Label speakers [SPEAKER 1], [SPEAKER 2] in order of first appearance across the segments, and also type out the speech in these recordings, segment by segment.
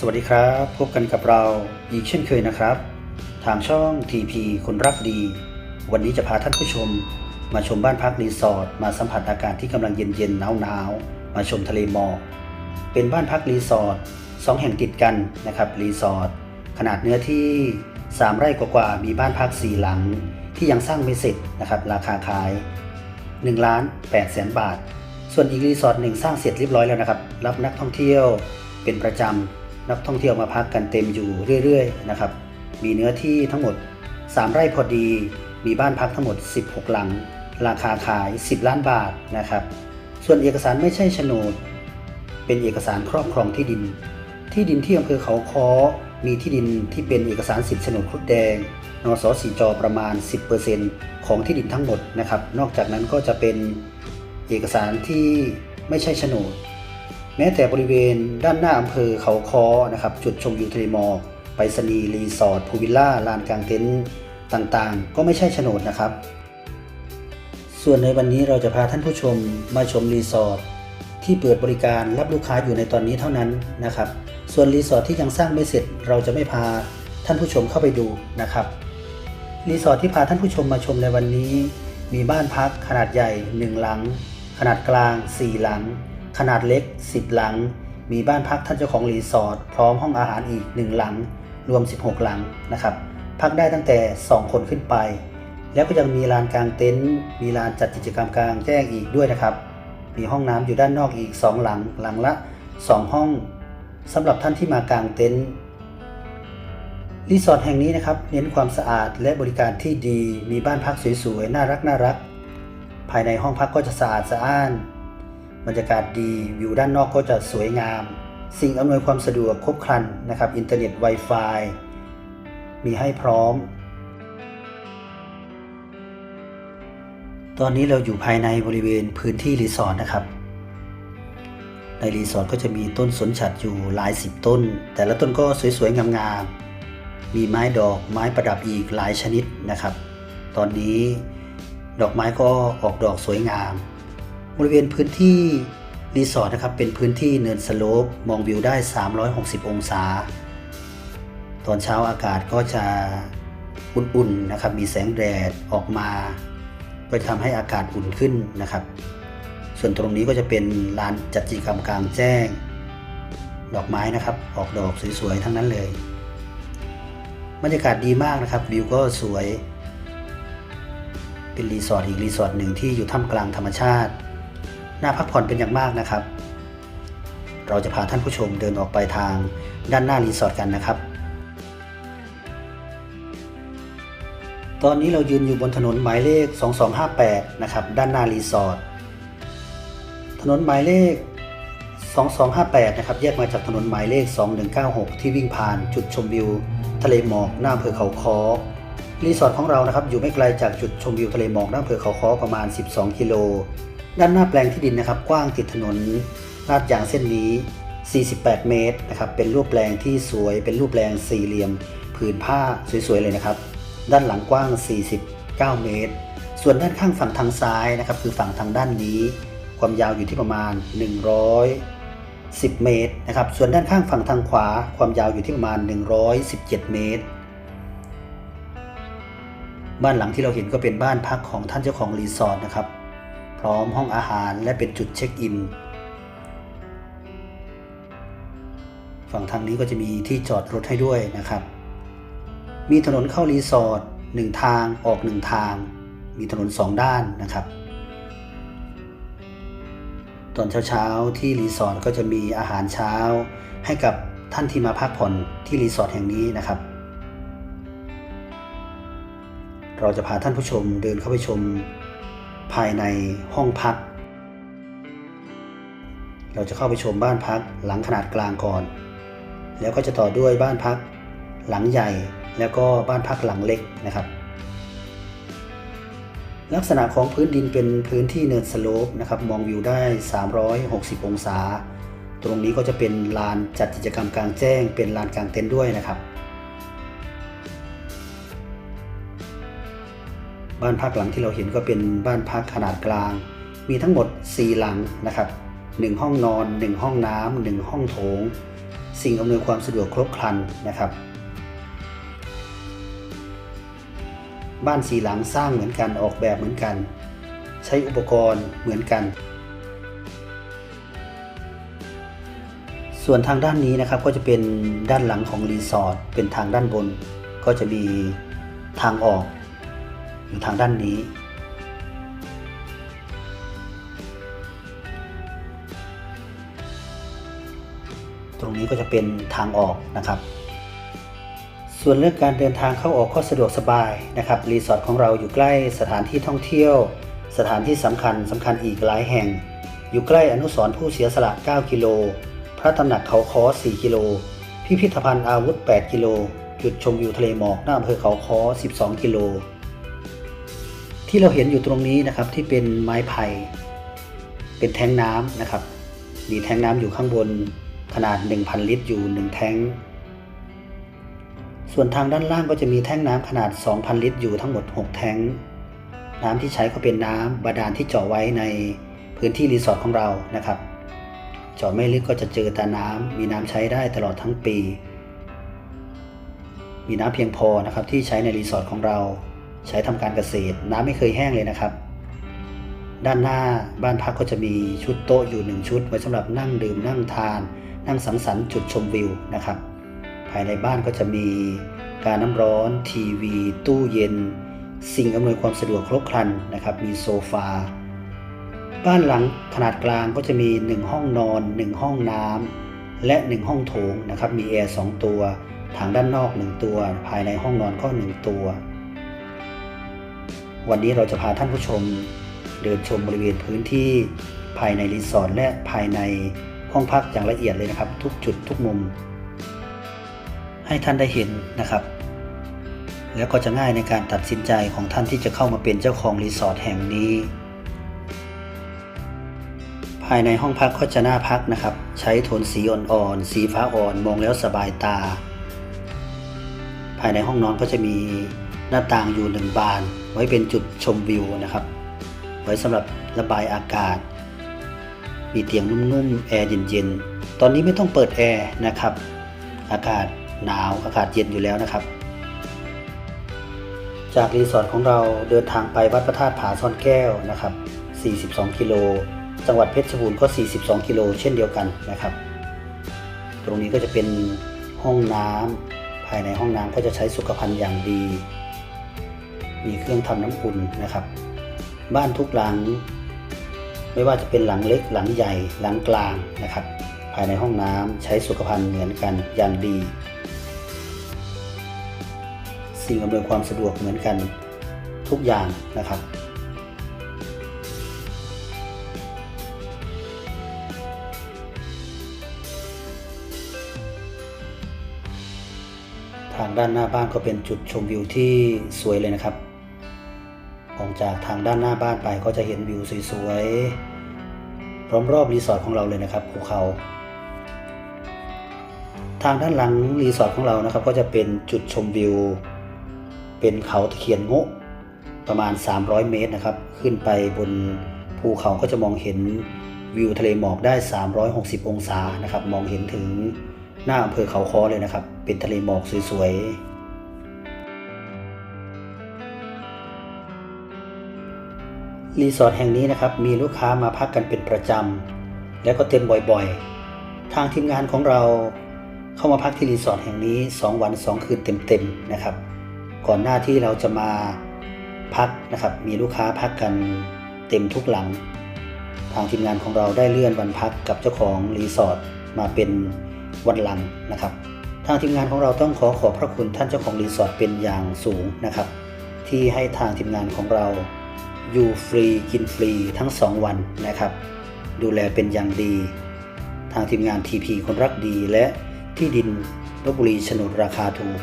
[SPEAKER 1] สวัสดีครับ พบกันกับเราอีกเช่นเคยนะครับ ทางช่อง TP คนรักดี วันนี้จะพาท่านผู้ชม มาชมบ้านพักรีสอร์ทมาสัมผัสอากาศที่กำลังเย็นๆหนาวๆมาชมทะเลหมอกเป็นบ้านพักรีสอร์ทสองแห่งติดกันนะครับรีสอร์ทขนาดเนื้อที่ 3 ไร่กว่าๆมีบ้านพัก4หลัง ที่ยังสร้างไม่เสร็จนะครับราคาขาย1ล้าน8แสนบาท ส่วนอีกรีสอร์ทหนึ่งสร้างเสร็จเรียบร้อยแล้วนะครับ รับนักท่องเที่ยวเป็นประจำ นักท่องเที่ยวมาพักกันเต็มอยู่เรื่อยๆนะครับ มีเนื้อที่ทั้งหมด 3 ไร่พอดี มีบ้านพักทั้งหมด 16 หลัง ราคาขาย 10 ล้านบาทนะครับ ส่วนเอกสารไม่ใช่โฉนด เป็นเอกสารครอบครองที่ดิน ที่ดินที่อำเภอเขาค้อมีที่ดินที่เป็นเอกสารสิทธิโฉนดครุฑแดง นสสีจประมาณ 10%ของที่ดินทั้งหมดนะครับ นอกจากนั้นก็จะเป็นเอกสารที่ไม่ใช่โฉนด แม้แต่บริเวณด้านหน้าอำเภอเขาคอนะครับจุดชมวิวทะเลหมอกไปสนีรีสอร์ทพูวิลล่าลานกลางเต็นท์ต่างๆ ก็ไม่ใช่โฉนดนะครับ ส่วนในวันนี้เราจะพาท่านผู้ชมมาชมรีสอร์ทที่เปิดบริการรับลูกค้าอยู่ในตอนนี้เท่านั้นนะครับ ส่วนรีสอร์ทที่ยังสร้างไม่เสร็จ เราจะไม่พาท่านผู้ชมเข้าไปดูนะครับรีสอร์ทที่พาท่านผู้ชมมาชมในวันนี้ มีบ้านพักขนาดใหญ่ 1 หลัง ขนาดกลาง 4 หลัง ขนาดเล็ก 10 หลัง มีบ้านพักท่านเจ้าของรีสอร์ทพร้อมห้องอาหารอีก 1 หลัง รวม 16 หลังนะครับ พักได้ตั้งแต่ 2 คนขึ้นไป แล้วก็ยังมีลานกลางเต็นท์มีลานจัดกิจกรรมกลางแจ้งอีกด้วยนะครับ มีห้องน้ำอยู่ด้านนอกอีก 2 หลังหลังละ 2 ห้องสำหรับท่านที่มากางเต็นท์รีสอร์ทแห่งนี้นะครับเน้นความสะอาดและบริการที่ดี มีบ้านพักสวยๆ น่ารักน่ารัก ภายในห้องพักก็จะสะอาดสะอ้าน บรรยากาศดีวิวด้านนอกก็จะสวยงาม สิ่งอำนวยความสะดวกครบครันนะครับ อินเทอร์เน็ต Wi-Fi มีให้พร้อม ตอนนี้เราอยู่ภายในบริเวณพื้นที่รีสอร์ทนะครับ ในรีสอร์ทก็จะมีต้นสนฉัดอยู่หลายสิบต้น แต่ละต้นก็สวยๆงามๆมีไม้ดอกไม้ประดับอีกหลายชนิดนะครับ ตอนนี้ดอกไม้ก็ออกดอกสวยงาม บริเวณพื้นที่รีสอร์ทนะครับเป็นพื้นที่เนินสโลปมองวิวได้ 360 องศา ตอนเช้าอากาศก็จะอุ่นๆนะครับมีแสงแดดออกมา ก็ทำให้อากาศอุ่นขึ้นนะครับ ส่วนตรงนี้ก็จะเป็นลานจัดกิจกรรมกลางแจ้ง ดอกไม้นะครับ ออกดอกสวยๆทั้งนั้นเลยบรรยากาศดีมากนะครับวิวก็สวย เป็นรีสอร์ทอีกรีสอร์ทหนึ่งที่อยู่ท่ามกลางธรรมชาติ น่าพักผ่อนเป็นอย่างมากนะครับ เราจะพาท่านผู้ชมเดินออกไปทางด้านหน้ารีสอร์ทกันนะครับ ตอนนี้เรายืนอยู่บนถนนหมายเลข 2258 นะครับ ด้านหน้ารีสอร์ท ถนนหมายเลข 2258 นะครับ แยกมาจากถนนหมายเลข 2196 ที่วิ่งผ่านจุดชมวิว ทะเลหมอกหน้าอำเภอเขาคอรีสอร์ทของเรานะครับอยู่ไม่ไกลจากจุดชมวิวทะเลหมอกหน้าอำเภอเขาคอประมาณ 12 กิโล ด้านหน้าแปลงที่ดินนะครับ กว้างติดถนนลาดยางเส้นนี้ 48 เมตรนะครับ เป็นรูปแปลงที่สวย เป็นรูปแปลงสี่เหลี่ยม ผืนผ้าสวยๆเลยนะครับ ด้านหลังกว้าง 49 เมตร ส่วนด้านข้างฝั่งทางซ้ายนะครับ คือฝั่งทางด้านนี้ ความยาวอยู่ที่ประมาณ 110 เมตรนะครับ ส่วนด้านข้างฝั่งทางขวา ความยาวอยู่ที่ประมาณ 117 เมตร บ้านหลังที่เราเห็นก็เป็นบ้านพักของท่านเจ้าของรีสอร์ทนะครับ พร้อมห้องอาหารและเป็นจุดเช็คอิน ฝั่งทางนี้ก็จะมีที่จอดรถให้ด้วยนะครับ มีถนนเข้ารีสอร์ทหนึ่งทางออกหนึ่งทาง มีถนนสองด้านนะครับ ตอนเช้าๆที่รีสอร์ทก็จะมีอาหารเช้า ให้กับท่านที่มาพักผ่อนที่รีสอร์ทแห่งนี้นะครับ เราจะพาท่านผู้ชมเดินเข้าไปชม ภายในห้องพัก เราจะเข้าไปชมบ้านพักหลังขนาดกลางก่อน แล้วก็จะต่อด้วยบ้านพักหลังใหญ่แล้วก็บ้านพักหลังเล็กนะครับ ลักษณะของพื้นดินเป็นพื้นที่เนินสโลปนะครับมองวิวได้ 360 องศา ตรงนี้ก็จะเป็นลานจัดกิจกรรมกลางแจ้ง เป็นลานกลางเต็นท์ด้วยนะครับ บ้านพักหลังที่เราเห็นก็เป็นบ้านพักขนาดกลาง มีทั้งหมด 4 หลังนะครับ1ห้องนอน 1 ห้องน้ำ1ห้องโถง สิ่งอำนวยความสะดวกครบครันนะครับ บ้านสีหลังสร้างเหมือนกันออกแบบเหมือนกัน ใช้อุปกรณ์เหมือนกัน ส่วนทางด้านนี้นะครับก็จะเป็นด้านหลังของรีสอร์ทเป็นทางด้านบน ก็จะมีทางออก อยู่ทางด้านนี้ ตรงนี้ก็จะเป็นทางออกนะครับ ส่วนเรื่องการเดินทางเข้าออกก็สะดวกสบายนะครับรีสอร์ทของเราอยู่ใกล้สถานที่ท่องเที่ยว สถานที่สำคัญสำคัญอีกหลายแห่ง อยู่ใกล้อนุสรณ์ผู้เสียสละ 9 กิโล พระตำหนักเขาค้อ4 กิโล พิพิธภัณฑ์อาวุธ 8 กิโลจุดชมวิวทะเลหมอกหน้าอำเภอเขาค้อ12 กิโล ที่เราเห็นอยู่ตรงนี้นะครับที่เป็นไม้ไผ่เป็นแท้งน้ำนะครับ มีแท้งน้ำอยู่ข้างบนขนาด 1,000 ลิตรอยู่ 1 แท้ง ส่วนทางด้านล่างก็จะมีแท้งน้ำขนาด 2,000 ลิตรอยู่ทั้งหมด 6 แท้ง น้ำที่ใช้ก็เป็นน้ำบาดาลที่เจาะไว้ในพื้นที่รีสอร์ทของเรานะครับเจาะไม่ลึกก็จะเจอแต่น้ำมีน้ำใช้ได้ตลอดทั้งปี มีน้ำเพียงพอนะครับที่ใช้ในรีสอร์ทของเรา ใช้ทำการเกษตร น้ำไม่เคยแห้งเลยนะครับ ด้านหน้าบ้านพักก็จะมีชุดโต๊ะอยู่หนึ่งชุด ไว้สำหรับนั่งดื่มนั่งทาน นั่งสังสรรค์จุดชมวิวนะครับ ภายในบ้านก็จะมีการน้ำร้อน ทีวี ตู้เย็น สิ่งอำนวยความสะดวกครบครันนะครับ มีโซฟาบ้านหลังขนาดกลางก็จะมี 1 ห้องนอน 1 ห้องน้ำและ 1 ห้องโถงนะครับ มีแอร์2ตัว ทางด้านนอก 1 ตัว ภายในห้องนอนก็ 1 ตัว วันนี้เราจะพาท่านผู้ชมเดินชมบริเวณพื้นที่ภายในรีสอร์ทและภายในห้องพักอย่างละเอียดเลยนะครับ ทุกจุดทุกมุม ให้ท่านได้เห็นนะครับ แล้วก็จะง่ายในการตัดสินใจของท่านที่จะเข้ามาเป็นเจ้าของรีสอร์ทแห่งนี้ ภายในห้องพักก็จะน่าพักนะครับ ใช้โทนสีอ่อนๆสีฟ้าอ่อนมองแล้วสบายตา ภายในห้องนอนก็จะมี หน้าต่างอยู่หนึ่งบาน ไว้เป็นจุดชมวิวนะครับ ไว้สำหรับระบายอากาศ มีเตียงนุ่มๆแอร์เย็นๆ ตอนนี้ไม่ต้องเปิดแอร์นะครับ อากาศหนาวอากาศเย็นอยู่แล้วนะครับ จากรีสอร์ทของเราเดินทางไปวัดพระธาตุผาซ่อนแก้วนะครับ 42 กิโล จังหวัดเพชรบูรณ์ก็ 42 กิโลเช่นเดียวกันนะครับ ตรงนี้ก็จะเป็นห้องน้ำภายในห้องน้ำก็จะใช้สุขภัณฑ์อย่างดี มีเครื่องทำน้ำอุ่นนะครับ บ้านทุกหลัง ไม่ว่าจะเป็นหลังเล็กหลังใหญ่หลังกลางนะครับ ภายในห้องน้ำใช้สุขภัณฑ์เหมือนกันอย่างดี สิ่งอำนวยความสะดวกเหมือนกันทุกอย่างนะครับทางด้านหน้าบ้านก็เป็นจุดชมวิวที่สวยเลยนะครับ ออกจากทางด้านหน้าบ้านไปก็จะเห็นวิวสวยๆพร้อมรอบรีสอร์ทของเราเลยนะครับภูเขาทางด้านหลังรีสอร์ทของเรานะครับ ก็จะเป็นจุดชมวิว เป็นเขาตะเคียนโงะประมาณ 300 เมตรนะครับ ขึ้นไปบนภูเขาก็จะมองเห็นวิวทะเลหมอกได้ 360 องศานะครับ มองเห็นถึงหน้าอำเภอเขาค้อเลยนะครับ เป็นทะเลหมอกสวยๆ รีสอร์ทแห่งนี้นะครับมีลูกค้ามาพักกันเป็นประจำและก็เต็มบ่อยๆ ทางทีมงานของเราเข้ามาพักที่รีสอร์ทแห่งนี้ 2 วัน 2 คืนเต็มๆนะครับ ก่อนหน้าที่เราจะมาพักนะครับ มีลูกค้าพักกันเต็มทุกหลัง ทางทีมงานของเราได้เลื่อนวันพักกับเจ้าของรีสอร์ทมาเป็นวันหลังนะครับ ทางทีมงานของเราต้องขอขอบพระคุณท่านเจ้าของรีสอร์ทเป็นอย่างสูงนะครับ ที่ให้ทางทีมงานของเรา อยู่ฟรีกินฟรีทั้ง 2 วันนะครับ ดูแลเป็นอย่างดี ทางทีมงาน TP คนรักดีและที่ดินลบบุรีโฉนดราคาถูก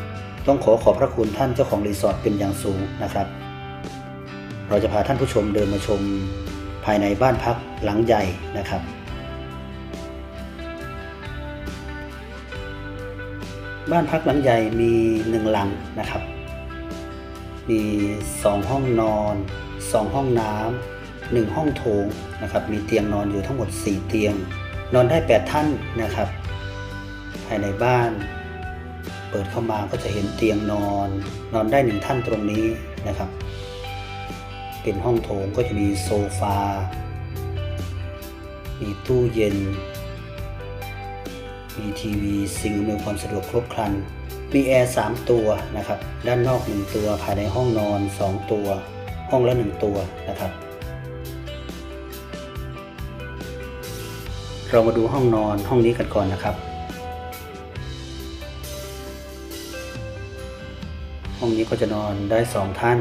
[SPEAKER 1] ต้องขอขอบพระคุณท่านเจ้าของรีสอร์ทเป็นอย่างสูงนะครับ เราจะพาท่านผู้ชมเดินมาชมภายในบ้านพักหลังใหญ่นะครับบ้านพักหลังใหญ่มีหนึ่งหลังนะครับ มีสองห้องนอน สองห้องน้ำหนึ่งห้องโถงนะครับ มีเตียงนอนอยู่ทั้งหมด 4 เตียง นอนได้ 8 ท่านนะครับ ภายในบ้าน เปิดเข้ามาก็จะเห็นเตียงนอน นอนได้หนึ่งท่านตรงนี้นะครับ เป็นห้องโถงก็จะมีโซฟา มีตู้เย็น มีทีวีสิ่งอำนวยความสะดวกครบครันมีแอร์3ตัวนะครับ ด้านนอก 1 ตัว ภายในห้องนอน 2 ตัว ห้องละ1ตัวนะครับ เรามาดูห้องนอนห้องนี้กันก่อนนะครับ ห้องนี้ก็จะนอนได้สองท่าน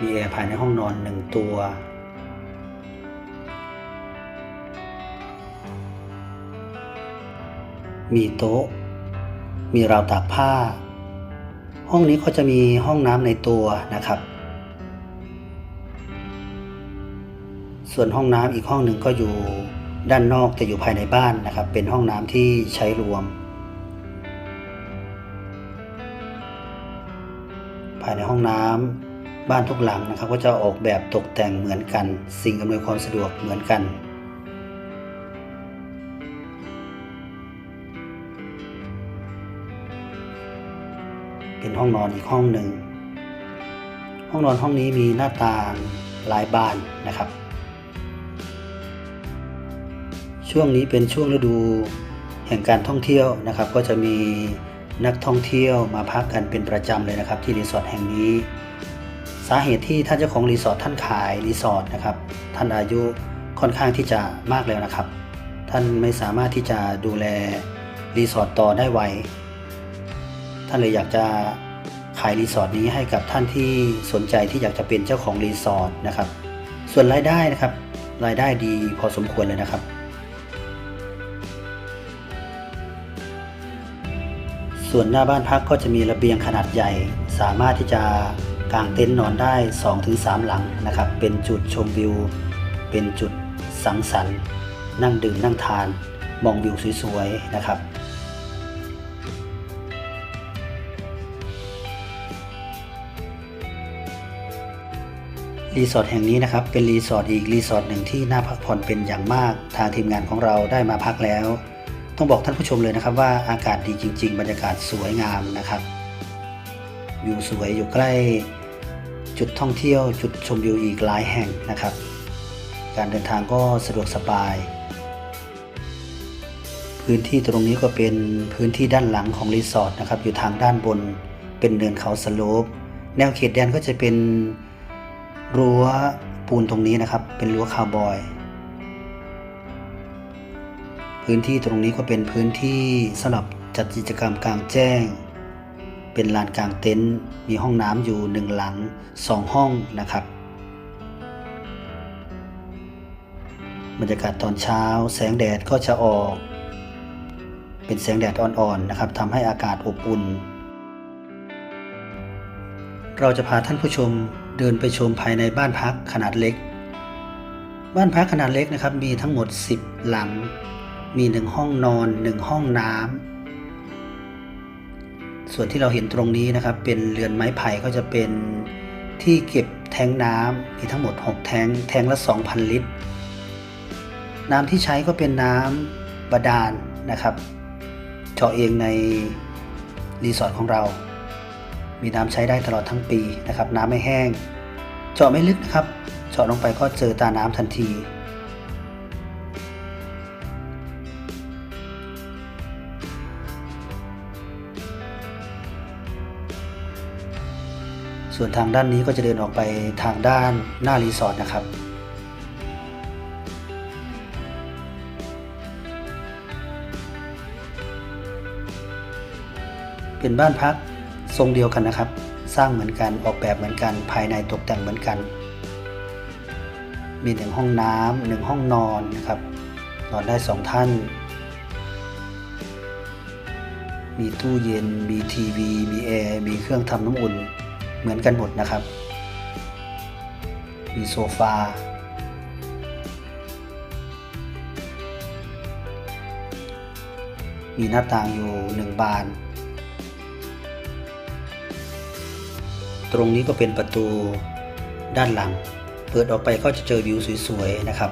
[SPEAKER 1] มีแอร์ภายในห้องนอนหนึ่งตัว มีโต๊ะ มีราวตากผ้า ห้องนี้ก็จะมีห้องน้ำในตัวนะครับ ส่วนห้องน้ำอีกห้องหนึ่งก็อยู่ด้านนอกแต่อยู่ภายในบ้านนะครับ เป็นห้องน้ำที่ใช้รวม ภายในห้องน้ำบ้านทุกหลังนะครับ ก็จะออกแบบตกแต่งเหมือนกัน สิ่งอำนวยความสะดวกเหมือนกัน เป็นห้องนอนอีกห้องหนึ่ง ห้องนอนห้องนี้มีหน้าต่างหลายบานนะครับ ช่วงนี้เป็นช่วงฤดูแห่งการท่องเที่ยวนะครับ ก็จะมีนักท่องเที่ยวมาพักกันเป็นประจำเลยนะครับ ที่รีสอร์ทแห่งนี้ สาเหตุที่ท่านเจ้าของรีสอร์ทท่านขายรีสอร์ทนะครับท่านอายุค่อนข้างที่จะมากแล้วนะครับ ท่านไม่สามารถที่จะดูแลรีสอร์ทต่อได้ไวานเลยอยากจะขายรีสอร์ทนี้ให้กับท่านที่สนใจที่อยากจะเป็นเจ้าของรีสอร์ทนะครับ ส่วนรายได้นะครับ รายได้ดีพอสมควรเลยนะครับ ส่วนหน้าบ้านพักก็จะมีระเบียงขนาดใหญ่ สามารถที่จะกางเต็นท์นอนได้ 2-3 หลังนะครับ เป็นจุดชมวิว เป็นจุดสังสรรค์ นั่งดื่มนั่งทาน มองวิวสวยๆนะครับ รีสอร์ทแห่งนี้นะครับเป็นรีสอร์ทอีกรีสอร์ทหนึ่งที่น่าพักผ่อนเป็นอย่างมาก ทางทีมงานของเราได้มาพักแล้ว ต้องบอกท่านผู้ชมเลยนะครับว่าอากาศดีจริง ๆ บรรยากาศสวยงามนะครับวิวสวยอยู่ใกล้ จุดท่องเที่ยว จุดชมวิวอีกหลายแห่งนะครับ การเดินทางก็สะดวกสบาย พื้นที่ตรงนี้ก็เป็นพื้นที่ด้านหลังของรีสอร์ทนะครับอยู่ทางด้านบนเป็นเนินเขาสโลปแนวเขตแดนก็จะเป็น รั้วปูนตรงนี้นะครับ เป็นรั้วคาวบอย พื้นที่ตรงนี้ก็เป็นพื้นที่สำหรับจัดกิจกรรมกลางแจ้ง เป็นลานกลางเต็นท์มีห้องน้ำอยู่หนึ่งหลังสองห้องนะครับ บรรยากาศตอนเช้าแสงแดดก็จะออก เป็นแสงแดดอ่อนๆนะครับทำให้อากาศอบอุ่น เราจะพาท่านผู้ชม เดินไปชมภายในบ้านพักขนาดเล็ก บ้านพักขนาดเล็กนะครับ มีทั้งหมด 10 หลัง มีหนึ่งห้องนอนหนึ่งห้องน้ำส่วนที่เราเห็นตรงนี้นะครับ เป็นเรือนไม้ไผ่ก็จะเป็นที่เก็บแทงน้ำมีทั้งหมด 6 แทงแทงละ 2,000 ลิตร น้ำที่ใช้ก็เป็นน้ำบาดาลนะครับ เจาะเองในรีสอร์ทของเรา มีน้ำใช้ได้ตลอดทั้งปีนะครับ น้ำไม่แห้ง เจาะไม่ลึกนะครับ เจาะลงไปก็เจอตาน้ำทันที ส่วนทางด้านนี้ก็จะเดินออกไปทางด้านหน้ารีสอร์ทนะครับเป็นบ้านพัก ทรงเดียวกันนะครับ สร้างเหมือนกันออกแบบเหมือนกัน ภายในตกแต่งเหมือนกัน มีหนึ่งห้องน้ำหนึ่งห้องนอนนะครับ นอนได้สองท่าน มีตู้เย็น มีทีวี มีแอร์ มีเครื่องทำน้ำอุ่น เหมือนกันหมดนะครับ มีโซฟามีหน้าต่างอยู่หนึ่งบาน ตรงนี้ก็เป็นประตูด้านหลัง เปิดออกไปก็จะเจอวิวสวยๆนะครับ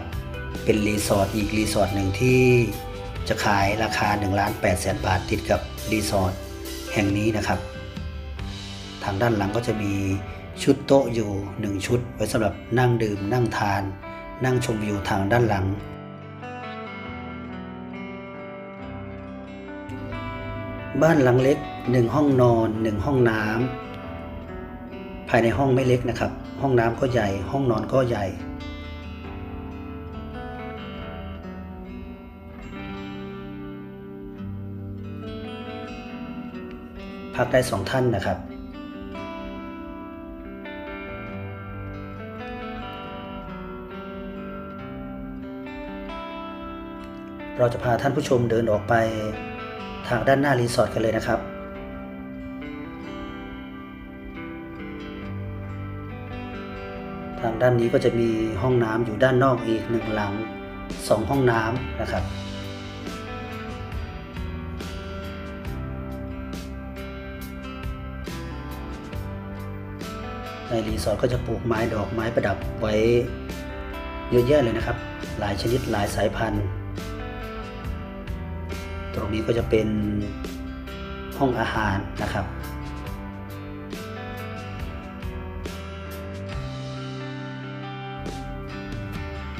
[SPEAKER 1] เป็นรีสอร์ทอีกรีสอร์ทหนึ่งที่จะขายราคา1ล้าน8แสนบาทติดกับรีสอร์ทแห่งนี้นะครับ ทางด้านหลังก็จะมีชุดโต๊ะอยู่ 1 ชุด ไว้สำหรับนั่งดื่ม นั่งทาน นั่งชมวิวทางด้านหลัง บ้านหลังเล็ก 1 ห้องนอน 1 ห้องน้ำายในห้องไม่เล็กนะครับ ห้องน้ำก็ใหญ่ ห้องนอนก็ใหญ่ พักได้สองท่านนะครับเราจะพาท่านผู้ชมเดินออกไปทางด้านหน้ารีสอร์ทกันเลยนะครับ ทางด้านนี้ก็จะมีห้องน้ำอยู่ด้านนอกอีกหนึ่งหลังสองห้องน้ำนะครับในรีสอร์ทก็จะปลูกไม้ดอกไม้ประดับไว้เยอะแยะเลยนะครับ หลายชนิดหลายสายพันธุ์ ตรงนี้ก็จะเป็นห้องอาหารนะครับ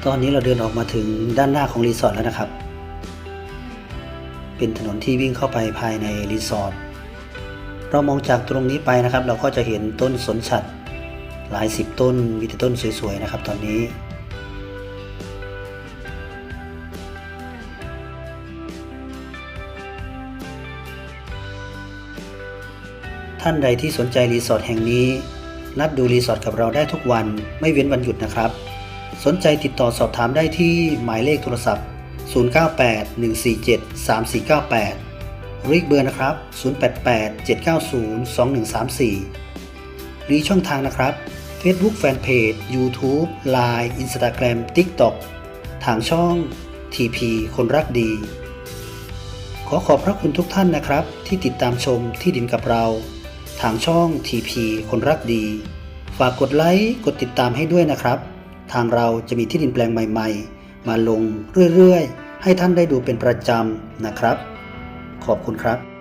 [SPEAKER 1] ตอนนี้เราเดินออกมาถึงด้านหน้าของรีสอร์ทแล้วนะครับ เป็นถนนที่วิ่งเข้าไปภายในรีสอร์ท เรามองจากตรงนี้ไปนะครับ เราก็จะเห็นต้นสนฉัดหลายสิบต้น มีแต่ต้นสวยๆนะครับ ตอนนี้ ท่านใดที่สนใจรีสอร์ทแห่งนี้ นัดดูรีสอร์ทกับเราได้ทุกวัน ไม่เว้นวันหยุดนะครับ สนใจติดต่อสอบถามได้ที่หมายเลขโทรศัพท์ 0981473498 หรืออีกเบอร์นะครับ 0887902134 หรือช่องทางนะครับ Facebook Fanpage YouTube Line Instagram TikTok ทางช่อง TP คนรักดี ขอขอบพระคุณทุกท่านนะครับ ที่ติดตามชมที่ดินกับเรา ทางช่อง TP คนรักดี ฝากกดไลค์ กดติดตามให้ด้วยนะครับ ทางเราจะมีที่ดินแปลงใหม่ๆ มาลงเรื่อยๆ ให้ท่านได้ดูเป็นประจำนะครับ ขอบคุณครับ